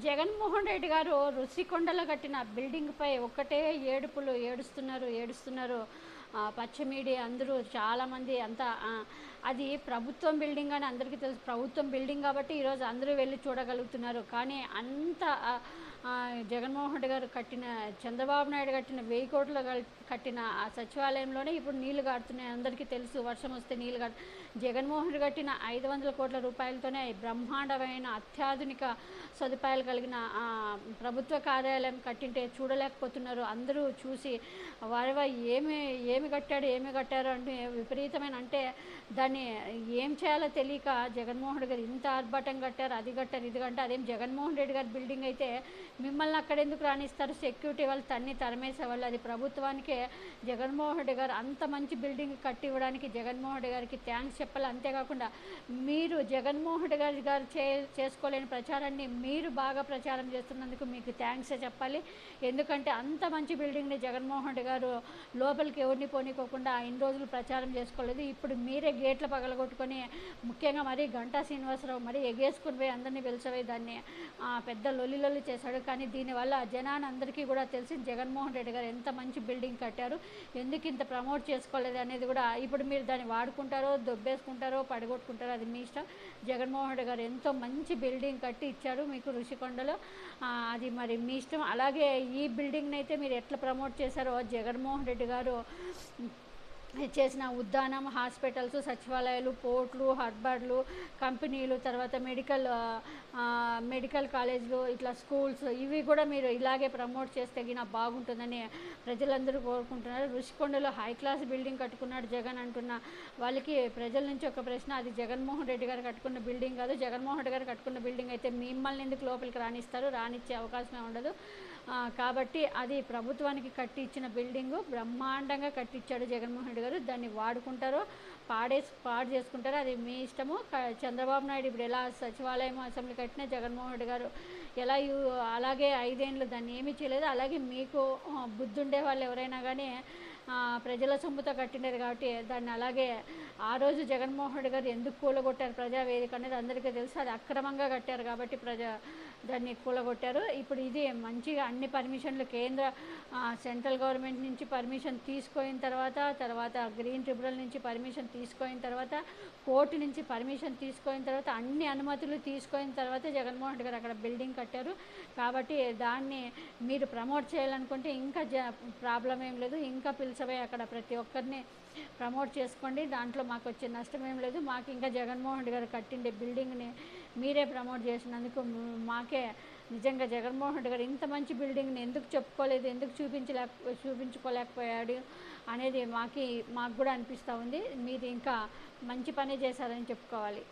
జగన్మోహన్ రెడ్డి గారు రుషికొండలో కట్టిన బిల్డింగ్పై ఒక్కటే ఏడుపులు ఏడుస్తున్నారు ఏడుస్తున్నారు. పచ్చమీడి అందరూ చాలామంది అంతా అది ప్రభుత్వం బిల్డింగ్ అని అందరికీ తెలుసు. ప్రభుత్వం బిల్డింగ్ కాబట్టి ఈరోజు అందరూ వెళ్ళి చూడగలుగుతున్నారు. కానీ అంత జగన్మోహన్ రెడ్డి గారు కట్టిన చంద్రబాబు నాయుడు కట్టిన వెయ్యి కోట్ల కట్టిన ఆ సచివాలయంలోనే ఇప్పుడు నీళ్ళు కాడుతున్నాయి అందరికీ తెలుసు వర్షం వస్తే నీళ్ళు కారు జగన్మోహన్ రెడ్డి కట్టిన ఐదు వందల కోట్ల రూపాయలతోనే బ్రహ్మాండమైన అత్యాధునిక సదుపాయాలు కలిగిన ప్రభుత్వ కార్యాలయం కట్టింటే చూడలేకపోతున్నారు. అందరూ చూసి వారి వారి ఏమి ఏమి కట్టాడు ఏమి కట్టారు? అంటే విపరీతమైన అంటే దాన్ని ఏం చేయాలో తెలియక జగన్మోహన్ రెడ్డి గారు ఇంత ఆర్భాటం కట్టారు అది కట్టారు ఇది కంటే అదేం జగన్మోహన్ రెడ్డి గారి బిల్డింగ్ అయితే మిమ్మల్ని అక్కడ ఎందుకు రాణిస్తారు? సెక్యూరిటీ వాళ్ళు తన్ని తరమేసేవాళ్ళు అది ప్రభుత్వానికే. జగన్మోహన్ రెడ్డి గారు అంత మంచి బిల్డింగ్ కట్టి ఇవ్వడానికి జగన్మోహన్ రెడ్డి గారికి థ్యాంక్స్ చెప్పాలి. అంతేకాకుండా మీరు జగన్మోహన్ రెడ్డి గారి గారు చే చేసుకోలేని ప్రచారాన్ని మీరు బాగా ప్రచారం చేస్తున్నందుకు మీకు థ్యాంక్స్ చెప్పాలి. ఎందుకంటే అంత మంచి బిల్డింగ్ని జగన్మోహన్ రెడ్డి గారు లోపలికి ఎవరిని పోనీకోకుండా ఇన్ని రోజులు ప్రచారం చేసుకోలేదు. ఇప్పుడు మీరే గేట్లు పగలగొట్టుకొని ముఖ్యంగా మరి గంటా శ్రీనివాసరావు మరి ఎగేసుకుని పోయి అందరినీ పిలిచవే దాన్ని ఆ, పెద్ద లొల్లి లొల్లి చేశాడు. కానీ దీనివల్ల జనాన్ని అందరికీ కూడా తెలిసి జగన్మోహన్ రెడ్డి గారు ఎంత మంచి బిల్డింగ్ కట్టారు ఎందుకు ఇంత ప్రమోట్ చేసుకోలేదు అనేది కూడా ఇప్పుడు మీరు దాన్ని వాడుకుంటారో దొబ్బేసుకుంటారో పడగొట్టుకుంటారో అది మీ ఇష్టం. జగన్మోహన్ రెడ్డి గారు ఎంతో మంచి బిల్డింగ్ కట్టి ఇచ్చారు మీకు ఋషికొండలో. అది మరి మీ ఇష్టం. అలాగే ఈ బిల్డింగ్ని అయితే మీరు ఎట్లా ప్రమోట్ చేశారో జగన్మోహన్ రెడ్డి గారు చేసిన ఉద్యానం హాస్పిటల్స్ సచివాలయాలు పోర్ట్లు హర్బర్లు కంపెనీలు తర్వాత మెడికల్ మెడికల్ కాలేజీలు ఇట్లా స్కూల్స్ ఇవి కూడా మీరు ఇలాగే ప్రమోట్ చేస్తే గిన బాగుంటుందని ప్రజలందరూ కోరుకుంటున్నారు. ఋషికొండలో హై క్లాస్ బిల్డింగ్ కట్టుకున్నాడు జగన్ అంటున్న. వాళ్ళకి ప్రజల నుంచి ఒక ప్రశ్న అది జగన్మోహన్ రెడ్డి గారు కట్టుకున్న బిల్డింగ్ కాదు. జగన్మోహన్ రెడ్డి గారు కట్టుకున్న బిల్డింగ్ అయితే మిమ్మల్ని ఎందుకు లోపలికి రాణిస్తారు రానిచ్చే అవకాశమే ఉండదు. కాబట్టి అది ప్రభుత్వానికి కట్టి ఇచ్చిన బిల్డింగు బ్రహ్మాండంగా కట్టించాడు జగన్మోహన్ రెడ్డి గారు. దాన్ని వాడుకుంటారో పాడేసి పాడు చేసుకుంటారో అది మీ ఇష్టము. చంద్రబాబు నాయుడు ఇప్పుడు ఎలా సచివాలయం అసెంబ్లీ కట్టినా జగన్మోహన్ రెడ్డి గారు ఎలా అలాగే ఐదేండ్లు దాన్ని ఏమీ చేయలేదు. అలాగే మీకు బుద్ధి ఉండే వాళ్ళు ఎవరైనా కానీ ప్రజల సొమ్ముతో కట్టినది కాబట్టి దాన్ని అలాగే ఆ రోజు జగన్మోహన్ రెడ్డి గారు ఎందుకు కూలగొట్టారు ప్రజావేదిక అనేది అందరికీ తెలుసు. అది అక్రమంగా కట్టారు కాబట్టి ప్రజా దాన్ని కూలగొట్టారు. ఇప్పుడు ఇది మంచిగా అన్ని పర్మిషన్లు కేంద్ర సెంట్రల్ గవర్నమెంట్ నుంచి పర్మిషన్ తీసుకున్న తర్వాత తర్వాత గ్రీన్ ట్రిబ్యునల్ నుంచి పర్మిషన్ తీసుకున్న తర్వాత కోర్టు నుంచి పర్మిషన్ తీసుకున్న తర్వాత అన్ని అనుమతులు తీసుకున్న తర్వాత జగన్మోహన్ రెడ్డి గారు అక్కడ బిల్డింగ్ కట్టారు. కాబట్టి దాన్ని మీరు ప్రమోట్ చేయాలనుకుంటే ఇంకా జ ప్రాబ్లం ఏం లేదు. ఇంకా పిలిచబోయి అక్కడ ప్రతి ఒక్కరిని ప్రమోట్ చేసుకోండి. దాంట్లో మాకు వచ్చే నష్టం ఏం లేదు. మాకు ఇంకా జగన్మోహన్ రెడ్డి గారు కట్టిండే బిల్డింగ్ని మీరే ప్రమోట్ చేసినందుకు మాకే నిజంగా జగన్మోహన్ రెడ్డి గారు ఇంత మంచి బిల్డింగ్ని ఎందుకు చెప్పుకోలేదు ఎందుకు చూపించలేక చూపించుకోలేకపోయాడు అనేది మాకి మాకు కూడా అనిపిస్తూ ఉంది. మీరు ఇంకా మంచి పని చేశారని చెప్పుకోవాలి.